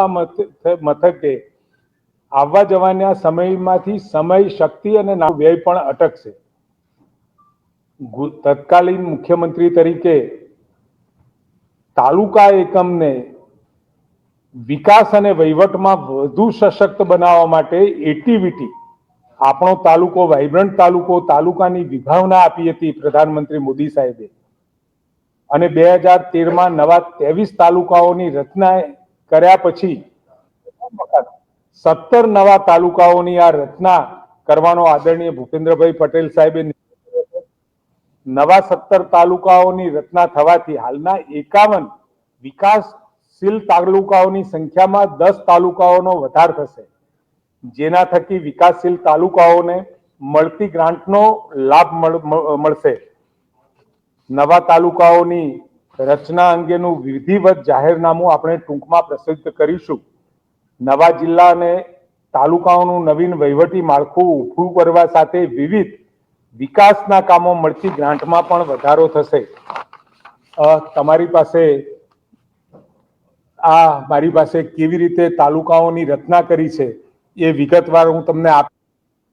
મથ- મથકે આવવા જવાના સમયમાંથી સમય, શક્તિ અને વ્યય પણ અટકશે. તત્કાલીન મુખ્યમંત્રી તરીકે તાલુકા એકમને વિકાસ અને વહીવટમાં વધુ સશક્ત બનાવવા માટે એક્ટિવિટી, આપણો તાલુકો વાઇબ્રન્ટ તાલુકો, તાલુકાની વિભાવના આપી હતી પ્રધાનમંત્રી મોદી સાહેબે. અને બે હજાર તેરમાં નવા ત્રેવીસ તાલુકાઓની રચના કર્યા પછી સત્તર નવા તાલુકાઓની આ રચના કરવાનો આદરણીય ભૂપેન્દ્રભાઈ પટેલ સાહેબે નવા સત્તર તાલુકાઓની રચના થવાથી હાલના એકાવન વિકાસશીલ તાલુકાઓની સંખ્યામાં દસ તાલુકાઓનો વધાર થશે. જેના થકી વિકાસશીલ તાલુકાઓને મળતી ગ્રાન્ટનો લાભ મળશે. નવા તાલુકાઓની રચના અંગેનું વિધિવત જાહેરનામું આપણે ટૂંકમાં પ્રસિદ્ધ કરીશું. નવા જિલ્લા અને તાલુકાઓનું નવીન વહીવટી માળખું ઊભું કરવા સાથે વિવિધ વિકાસના કામો મળતી ગ્રાન્ટમાં પણ વધારો થશે. તમારી પાસે આ મારી પાસે કેવી રીતે તાલુકાઓની રચના કરી છે એ વિગતવાર હું તમને આપ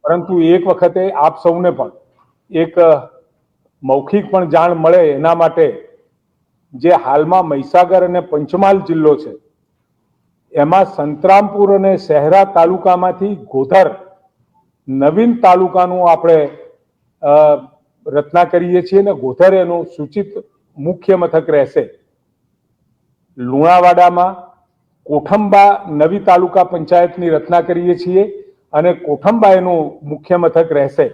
પરંતુ એક વખતે આપ સૌને પણ એક મૌખિક પણ જાણ મળે એના માટે જે હાલમાં મહીસાગર અને પંચમહાલ જિલ્લો છે, એમાં સંતરામપુર અને શહેરા તાલુકામાંથી ગોધર નવીન તાલુકાનું આપણે રચના કરીએ છીએ ને ગોધર એનું સૂચિત મુખ્ય મથક રહેશે. લુણાવાડામાં કોઠંબા નવી તાલુકા પંચાયતની રચના કરીએ છીએ અને કોઠંબા એનું મુખ્ય મથક રહેશે.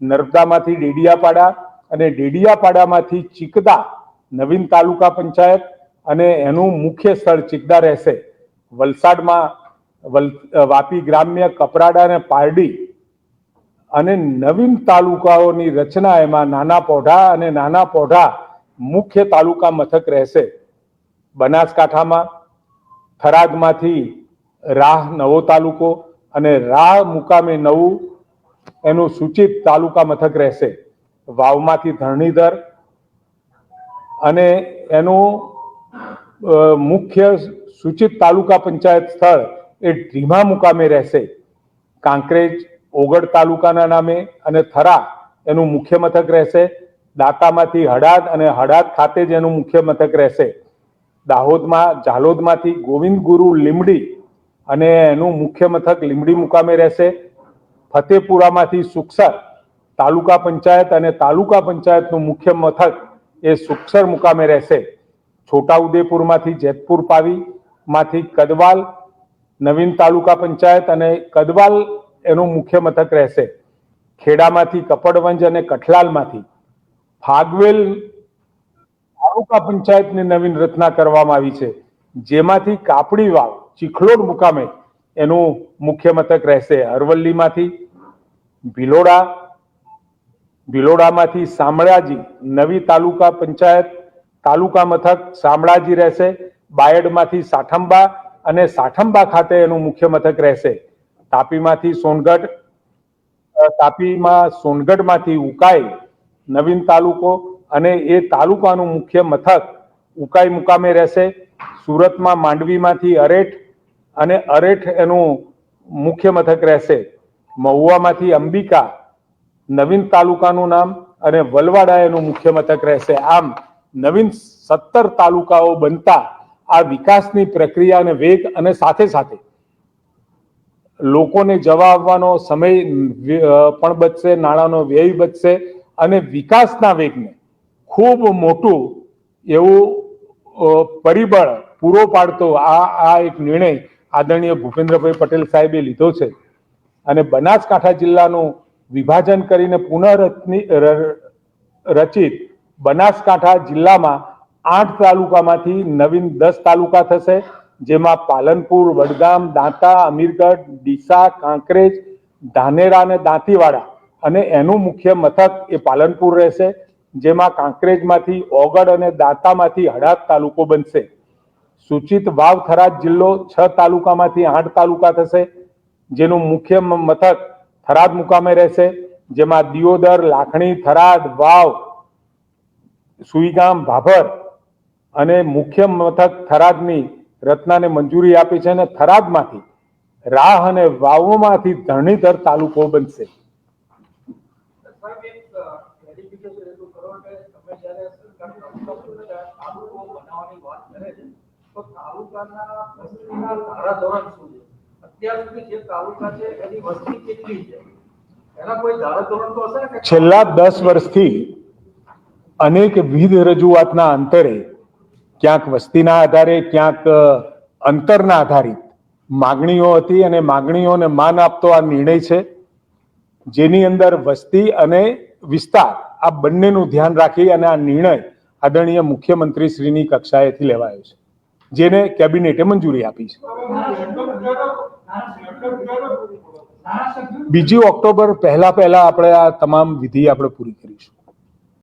નર્મદામાંથી ડેડિયાપાડા અને ડેડિયાપાડામાંથી ચિકદા નવીન તાલુકા પંચાયત અને એનું મુખ્ય સ્થળ ચિકદા રહેશે. વલસાડમાં વાપી ગ્રામ્ય કપરાડા અને પારડી અને નવીન તાલુકાઓની રચના એમાં નાના પોઢા અને નાના પોઢા મુખ્ય તાલુકા મથક રહેશે. બનાસકાંઠામાં થરાદમાંથી રાહ નવો તાલુકો અને રાહ મુકામે નવું એનું સૂચિત તાલુકા મથક રહેશે. વાવમાંથી ધરણીધર અને એનું મુખ્ય સૂચિત તાલુકા પંચાયત સ્થળ એ ઢીમા મુકામે રહેશે. કાંકરેજ ઓગડ તાલુકાના નામે અને થરા એનું મુખ્ય મથક રહેશે. દાતામાંથી હડાદ અને હડાદ ખાતે જ એનું મુખ્ય મથક રહેશે. દાહોદમાં ઝાલોદમાંથી ગોવિંદ ગુરુ લીમડી અને એનું મુખ્ય મથક લીમડી મુકામે રહેશે. ફતેપુરામાંથી સુખસર તાલુકા પંચાયત અને તાલુકા પંચાયતનું મુખ્ય મથક એ સુક્ષર મુકામે રહેશે. છોટાઉદેપુરમાંથી જેતપુર પાવી માંથી કદવાલ નવીન તાલુકા પંચાયત અને કદવાલ એનું મુખ્ય મથક રહેશે. ખેડામાંથી કપડવંજ અને કઠલાલમાંથી ફાગવેલ તાલુકા પંચાયતની નવીન રચના કરવામાં આવી છે. જેમાંથી કાપડી વાવ, ચીખલોડ મુકામે એનું મુખ્ય મથક રહેશે. અરવલ્લીમાંથી ભિલોડા ભિલોડામાંથી શામળાજી નવી તાલુકા પંચાયત, તાલુકા મથક શામળાજી રહેશે. બાયડમાંથી સાઠંબા અને સાઠંબા ખાતે એનું મુખ્ય મથક રહેશે. તાપીમાંથી સોનગઢ તાપીમાં સોનગઢમાંથી ઉકાઈ નવીન તાલુકો અને એ તાલુકાનું મુખ્ય મથક ઉકાઈ મુકામે રહેશે. સુરતમાં માંડવીમાંથી અરેઠ અને અરેઠ એનું મુખ્ય મથક રહેશે. મહુવામાંથી અંબિકા નવીન તાલુકાનું નામ અને વલવાડા એનું મુખ્ય મથક રહેશે. આમ નવીન સત્તર તાલુકાઓ બનતા આ વિકાસની પ્રક્રિયાને વેગ અને સાથે સાથે લોકોને જવા આવવાનો સમય પણ બચશે, નાણાંનો વ્યય બચશે અને વિકાસના વેગને ખૂબ મોટું એવું પરિબળ પૂરો પાડતો આ આ એક નિર્ણય આદરણીય ભૂપેન્દ્રભાઈ પટેલ સાહેબે લીધો છે. અને બનાસકાંઠા જિલ્લાનું વિભાજન કરીને પુનઃરચની રચિત બનાસકાંઠા જિલ્લામાં આઠ તાલુકામાંથી નવીન દસ તાલુકા થશે, જેમાં પાલનપુર, વડગામ, દાંતા, અમીરગઢ, ડીસા, કાંકરેજ, ધાનેરા અને દાંતીવાડા. અને એનું મુખ્ય મથક એ પાલનપુર રહેશે, જેમાં કાંકરેજમાંથી ઓગડ અને દાંતામાંથી હડાદ તાલુકો બનશે. સૂચિત વાવ થરાદ જિલ્લો છ તાલુકામાંથી આઠ તાલુકા થશે, જેનું મુખ્ય મથક થરાદ મુકામે રહેશે, જેમાં દિયોદર, લાખણી, થરાદ, વાવ, સુઈગામ, ભાભર અને મુખ્ય મથક થરાદની રત્નાને મંજૂરી આપી છે અને થરાદમાંથી રાહ અને વાવોમાંથી ધરણીધર તાલુકો બનશે. તાલુકાના વસ્તીના ધારાધોરણ શું છે છેલ્લા દસ વર્ષથી અનેક વિધ રજૂઆતના અંતરે ક્યાંક વસ્તીના આધારે, ક્યાંક અંતરના આધારિત માગણીઓ હતી અને માગણીઓને માન આપતો આ નિર્ણય છે. જેની અંદર વસ્તી અને વિસ્તાર, આ બંનેનું ધ્યાન રાખી અને આ નિર્ણય આદરણીય મુખ્યમંત્રી શ્રીની કક્ષાએથી લેવાયો છે. જેને કેબિનેટે મંજૂરી આપી છે. બીજી ઓક્ટોબર પહેલા પહેલા આપણે આ તમામ વિધિ આપણે પૂરી કરીશું.